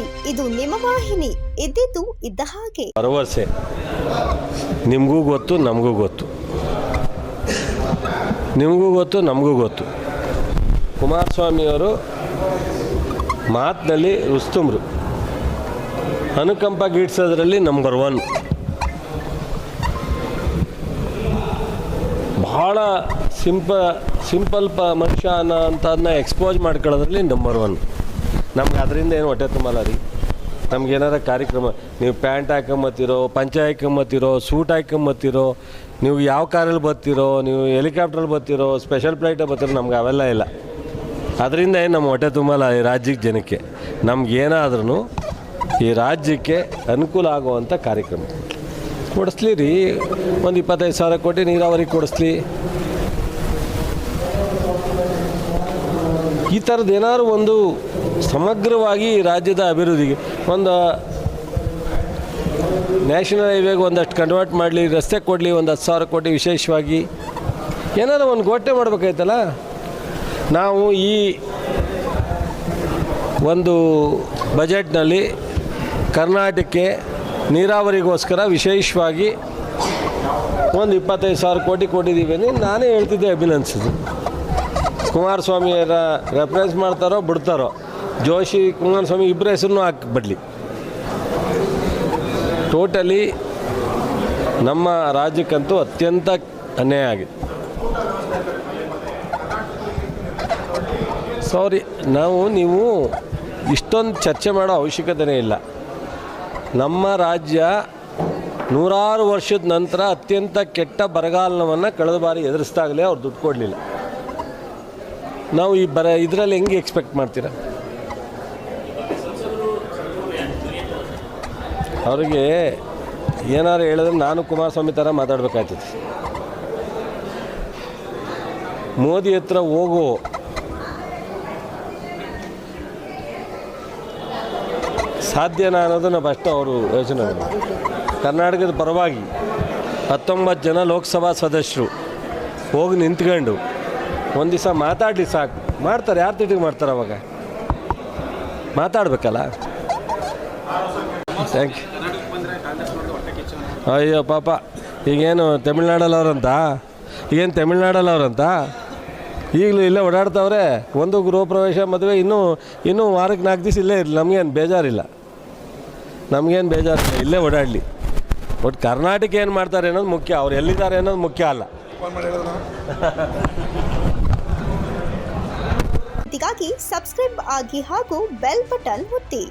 ನಿಮ್ಮ ವಾಹಿನಿ. ಇದ್ದಿದ್ದು ಇದ್ದ ಹಾಗೆ. ಭರವಸೆ. ನಿಮಗೂ ಗೊತ್ತು, ನಮಗೂ ಗೊತ್ತು. ನಿಮಗೂ ಗೊತ್ತು, ನಮಗೂ ಗೊತ್ತು. ಕುಮಾರಸ್ವಾಮಿಯವರು ಮಾತಿನಲ್ಲಿ ರುಸ್ತುಮ್ರು. ಅನುಕಂಪ ಗೀಡ್ಸೋದ್ರಲ್ಲಿ ನಂಬರ್ ಒನ್ ಭಾಳ ಸಿಂಪ ಸಿಂಪಲ್ ಪ ಮನುಷ್ಯ ಅನ್ನೋ ಅಂಥದನ್ನ ಎಕ್ಸ್ಪೋಸ್ ಮಾಡ್ಕೊಳ್ಳೋದ್ರಲ್ಲಿ ನಂಬರ್ ಒನ್ ನಮ್ಗೆ ಅದರಿಂದ ಏನು ಹೊಟ್ಟೆ ತುಂಬಲ್ಲ ರೀ. ನಮ್ಗೆ ಏನಾರ ಕಾರ್ಯಕ್ರಮ, ನೀವು ಪ್ಯಾಂಟ್ ಹಾಕೊಂಬತ್ತಿರೋ, ಪಂಚೆ ಹಾಕೊಂಬತ್ತಿರೋ, ಸೂಟ್ ಹಾಕೊಂಬತ್ತಿರೋ, ನೀವು ಯಾವ ಕಾರಲ್ಲಿ ಬರ್ತೀರೋ, ನೀವು ಹೆಲಿಕಾಪ್ಟ್ರಲ್ಲಿ ಬರ್ತೀರೋ ಸ್ಪೆಷಲ್ ಫ್ಲೈಟಲ್ಲಿ ಬರ್ತಿರೋ ನಮ್ಗೆ ಅವೆಲ್ಲ ಇಲ್ಲ. ಅದರಿಂದ ಏನು ನಮ್ಮ ಹೊಟ್ಟೆ ತುಂಬಲ್ಲ ಈ ರಾಜ್ಯಕ್ಕೆ ಜನಕ್ಕೆ. ನಮ್ಗೇನಾದ್ರೂ ಈ ರಾಜ್ಯಕ್ಕೆ ಅನುಕೂಲ ಆಗುವಂಥ ಕಾರ್ಯಕ್ರಮ. ಕೊಡಿಸ್ಲಿ ರೀ. ಒಂದು ಇಪ್ಪತ್ತೈದು ಸಾವಿರ ಕೋಟಿ ನೀರಾವರಿ ಕೊಡಿಸ್ಲಿ. ಈ ಥರದ್ದು ಏನಾದ್ರು ಒಂದು ಸಮಗ್ರವಾಗಿ ರಾಜ್ಯದ ಅಭಿವೃದ್ಧಿಗೆ ಒಂದು ನ್ಯಾಷನಲ್ ಹೈವೇಗೆ ಒಂದಷ್ಟು ಕನ್ವರ್ಟ್ ಮಾಡಲಿ, ರಸ್ತೆ ಕೊಡಲಿ, ಒಂದು ಹತ್ತು ಸಾವಿರ ಕೋಟಿ ವಿಶೇಷವಾಗಿ ಏನಾದ್ರು ಒಂದು ಘೋಷಣೆ ಮಾಡಬೇಕಾಯ್ತಲ್ಲ? ನಾವು ಈ ಒಂದು ಬಜೆಟ್ನಲ್ಲಿ ಕರ್ನಾಟಕಕ್ಕೆ ನೀರಾವರಿಗೋಸ್ಕರ ವಿಶೇಷವಾಗಿ ಒಂದು ಇಪ್ಪತ್ತೈದು ಸಾವಿರ ಕೋಟಿ ಕೊಟ್ಟಿದ್ದೀವಿ ನಾನೇ ಹೇಳ್ತಿದ್ದೆ ಅಭಿನಂದಿಸಿದ್ದು ಕುಮಾರಸ್ವಾಮಿಯರ ರೆಫರೆನ್ಸ್ ಮಾಡ್ತಾರೋ ಬಿಡ್ತಾರೋ, ಜೋಶಿ ಕುಮಾರಸ್ವಾಮಿ ಇಬ್ಬರ ಹೆಸರನ್ನು ಹಾಕಿಬಿಡ್ಲಿ. ಟೋಟಲಿ ನಮ್ಮ ರಾಜ್ಯಕ್ಕಂತೂ ಅತ್ಯಂತ ಅನ್ಯಾಯ ಆಗಿದೆ. ಸಾರಿ ನಾವು, ನೀವು ಇಷ್ಟೊಂದು ಚರ್ಚೆ ಮಾಡೋ ಅವಶ್ಯಕತೆನೇ ಇಲ್ಲ. ನಮ್ಮ ರಾಜ್ಯ ನೂರಾರು ವರ್ಷದ ನಂತರ ಅತ್ಯಂತ ಕೆಟ್ಟ ಬರಗಾಲವನ್ನು ಕಳೆದ ಬಾರಿ ಎದುರಿಸ್ದಾಗಲೇ ಅವ್ರು ದುಡ್ಡು ಕೊಡಲಿಲ್ಲ. ನಾವು ಈ ಬರ ಇದರಲ್ಲಿ ಹೆಂಗೆ ಎಕ್ಸ್ಪೆಕ್ಟ್ ಮಾಡ್ತೀರಾ? ಅವರಿಗೆ ಏನಾರು ಹೇಳಿದ್ರೆ ನಾನು ಕುಮಾರಸ್ವಾಮಿ ಥರ ಮಾತಾಡ್ಬೇಕಾಗ್ತದೆ ಮೋದಿ ಹತ್ರ ಹೋಗು. ಸಾಧ್ಯನಾ ಅನ್ನೋದು ನಾವು ಫಸ್ಟ್ ಅವರು ಯೋಚನೆ ಕರ್ನಾಟಕದ ಪರವಾಗಿ ಹತ್ತೊಂಬತ್ತು ಜನ ಲೋಕಸಭಾ ಸದಸ್ಯರು ಹೋಗಿ ನಿಂತ್ಕೊಂಡು ಒಂದು ದಿವಸ ಮಾತಾಡಲಿ ಸಾಕು. ಮಾಡ್ತಾರೆ ಯಾರು ತಿಟ್ಟಿಗೆ ಮಾಡ್ತಾರೆ ಅವಾಗ? ಮಾತಾಡ್ಬೇಕಲ್ಲ? ಥ್ಯಾಂಕ್ ಯು ಅಯ್ಯೋ ಪಾಪ. ಈಗೇನು ತಮಿಳ್ನಾಡಲ್ಲವ್ರಂತ? ಈಗೇನು ತಮಿಳ್ನಾಡಲ್ಲವ್ರಂತ? ಈಗಲೂ ಇಲ್ಲೇ ಓಡಾಡ್ತವ್ರೆ. ಒಂದು ಗೃಹ ಪ್ರವೇಶ ಮದುವೆ ಇನ್ನೂ ಇನ್ನೂ ವಾರಕ್ಕೆ ನಾಲ್ಕು ದಿವಸ ಇಲ್ಲೇ ಇರಲಿ. ನಮಗೇನು ಬೇಜಾರಿಲ್ಲ. ನಮಗೇನು ಬೇಜಾರಿಲ್ಲ. ಇಲ್ಲೇ ಓಡಾಡಲಿ. ಒಟ್ಟು ಕರ್ನಾಟಕ ಏನು ಮಾಡ್ತಾರೆ ಅನ್ನೋದು ಮುಖ್ಯ. ಅವ್ರು ಎಲ್ಲಿದ್ದಾರೆ ಅನ್ನೋದು ಮುಖ್ಯ ಅಲ್ಲ. ಇದಕ್ಕಾಗಿ ಸಬ್ಸ್ಕ್ರೈಬ್ ಆಗಿ ಹಾಗೂ ಬೆಲ್ ಬಟನ್ ಒತ್ತಿ